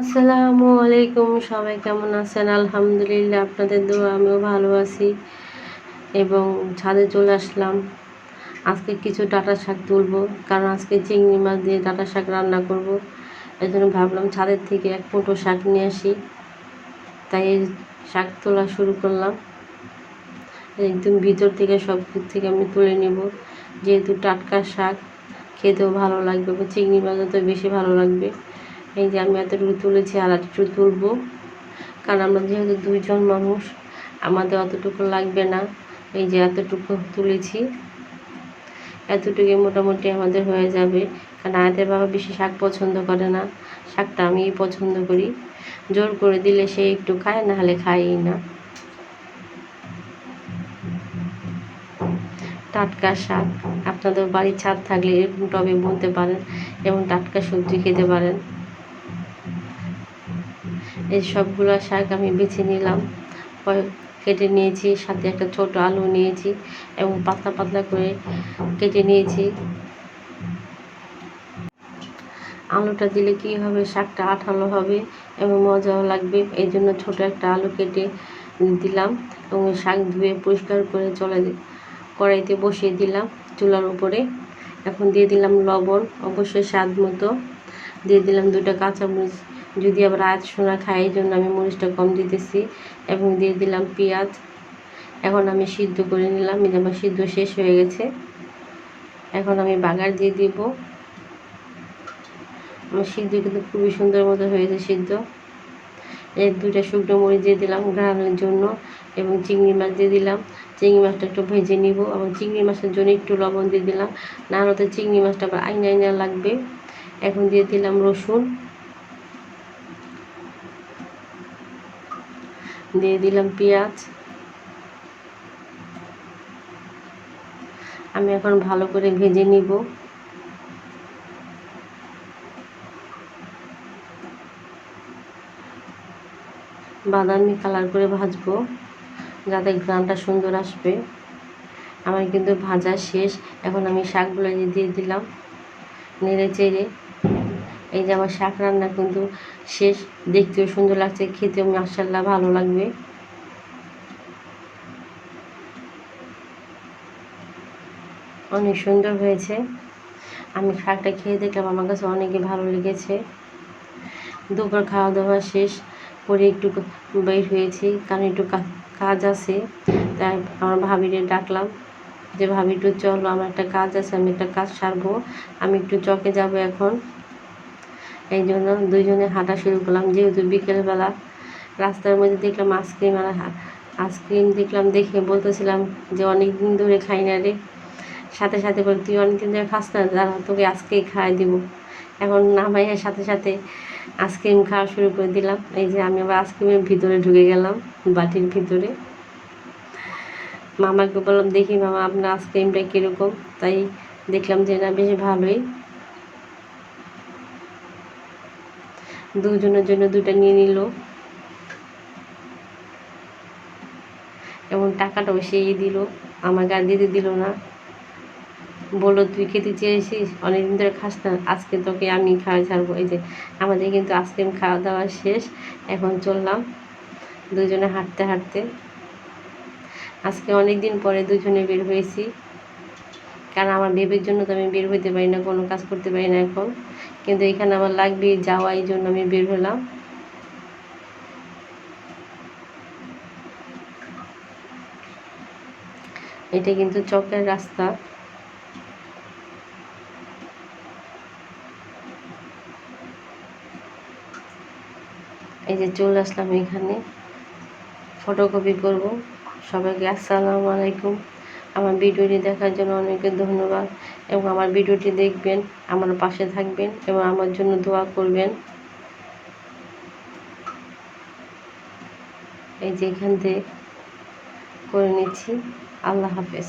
আসসালামু আলাইকুম, সবাই কেমন আছেন? আলহামদুলিল্লাহ, আপনাদের দোয়া, আমিও ভালো আছি এবং ছাদে চলে আসলাম। আজকে কিছু ডাটা শাক তুলবো, কারণ আজকে চিংড়ি মাছ দিয়ে ডাটা শাক রান্না করব। এই জন্য ভাবলাম ছাদের থেকে এক ফুটো শাক নিয়ে আসি। তাই শাক তোলা শুরু করলাম। একদম ভিতর থেকে সব থেকে আমি তুলে নেব। যেহেতু টাটকা শাক, খেতেও ভালো লাগবে চিংড়ি মাছও তো বেশি ভালো লাগবে। এই যে আমি এতটুকু তুলেছি আর একটু তুলবো। কারণ আমরা যেহেতু দুইজন মানুষ, আমাদের অতটুকু লাগবে না। এই যে এতটুকু তুলেছি এতটুকু মোটামুটি আমাদের হয়ে যাবে। কারণ আয়াতের বাবা বেশি শাক পছন্দ করে না। শাকটা আমি পছন্দ করি। জোর করে দিলে সে একটু খায়, না হলে খায়ই না। টাটকা শাক। আপনাদের বাড়ির ছাদ থাকলে এরকম টবে বলতে পারেন, এবং টাটকা সবজি খেতে পারেন। এই সবগুলো শাক আমি বেছে নিলাম। কেটে নিয়েছি, সাথে একটা ছোট আলু নিয়েছি এবং পাতলা পাতলা করে কেটে নিয়েছি। আলুটা দিলে কি হবে, শাকটা আঠালো হবে এবং মজাও লাগবে। এই জন্য ছোটো একটা আলু কেটে দিলাম এবং শাক ধুয়ে পরিষ্কার করে চলে কড়াইতে বসিয়ে দিলাম চুলার উপরে। এখন দিয়ে দিলাম লবণ, অবশ্যই স্বাদ মতো। দিয়ে দিলাম দুটো কাঁচামরিচ যদি আবার আয়াত সোনা খাই এই জন্য আমি মরিচটা কম দিতেছি এবং দিয়ে দিলাম পেঁয়াজ। এখন আমি সিদ্ধ করে নিলাম, এই আমার সিদ্ধ শেষ হয়ে গেছে। এখন আমি বাগার দিয়ে দিব। আমার সিদ্ধ কিন্তু খুবই সুন্দর মতো হয়েছে সিদ্ধ। এক দুইটা শুকনো মরিচ দিয়ে দিলাম গ্রানের জন্য এবং চিংড়ি মাছ দিয়ে দিলাম। চিংড়ি মাছটা একটু ভেজে নিব এবং চিংড়ি মাছের জন্য একটু লবণ দিয়ে দিলাম। না হলে চিংড়ি মাছটা আবার আইনা আইনা লাগবে। এখন দিয়ে দিলাম রসুন। দিয়ে দিলাম পেঁয়াজ। আমি এখন ভালো করে ভেজে নিব। বাদামি কালার করে ভাজবো, যাতে গ্রানটা সুন্দর আসবে। আমার কিন্তু ভাজা শেষ, এখন আমি শাকগুলো দিয়ে দিলাম, নেড়ে চেড়ে। এই যে আমার শাক রান্না কিন্তু শেষ। দেখতেও সুন্দর লাগছে, খেতেও মাসাল্লাহ ভালো লাগবে। অনেক সুন্দর হয়েছে। আমি শাকটা খেয়ে দেখলাম, আমার কাছে অনেকে ভালো লেগেছে। দুপুর খাওয়া দাওয়া শেষ করে একটু বের হয়েছি, কারণ একটু কাজ আছে, তাই আমার ভাবিরে ডাকলাম যে, ভাবি, একটু চলো, আমার একটা কাজ আছে, আমি একটা কাজ সারবো। আমি একটু চকে যাব এখন। এই জন্য দুইজনে হাঁটা শুরু করলাম। যেহেতু বিকেলবেলা রাস্তার মধ্যে দেখলাম আইসক্রিম আর আইসক্রিম দেখলাম দেখে বলতেছিলাম যে অনেক দিন ধরে খাই না রে। সাথে সাথে বল, তুই অনেক দিন ধরে খাস না, দাঁড়া, তোকে আজকেই খাওয়াই দিব। এখন নামাইয়ের সাথে সাথে আইসক্রিম খাওয়া শুরু করে দিলাম। এই যে আমি আবার আইসক্রিমের ভিতরে ঢুকে গেলাম, বাটির ভিতরে। মামাকে বললাম, দেখি মামা, আপনার আইসক্রিমটা কীরকম? তাই দেখলাম যে না, বেশ ভালোই। দুজনের জন্য দুটা নিয়ে নিল। এবং টাকাটাও সেই দিল। আমাকে আর দিতে দিল না। বলল, তুই খেতে চেয়েছিস? অনেকদিন ধরে খাস না। আজকে তোকে আমি খাওয়া ছাড়বো। এই যে, আমাদের কিন্তু আইসক্রিম খাওয়া দাওয়া শেষ। এখন চললাম দুজনে হাঁটতে হাঁটতে। আজকে অনেক দিন পরে দুজনে বের হয়েছি। কারণ আমার বেবের জন্য তো আমি বের হইতে পারি না, কোনো কাজ করতে পারি না এখন। কিন্তু এখানে আমার লাগবে যাওয়া, এই জন্য আমি বের হলাম। এটা কিন্তু চকের রাস্তা। এই যে চলে আসলাম এখানে। ফটোকপি করব। সবাইকে আসসালামু আলাইকুম। আমার ভিডিওটি দেখার জন্য অনেকে ধন্যবাদ এবং আমার ভিডিওটি দেখবেন, আমার পাশে থাকবেন এবং আমার জন্য দোয়া করবেন। এই যে এখান থেকে করে নিচ্ছি। আল্লাহ হাফেজ।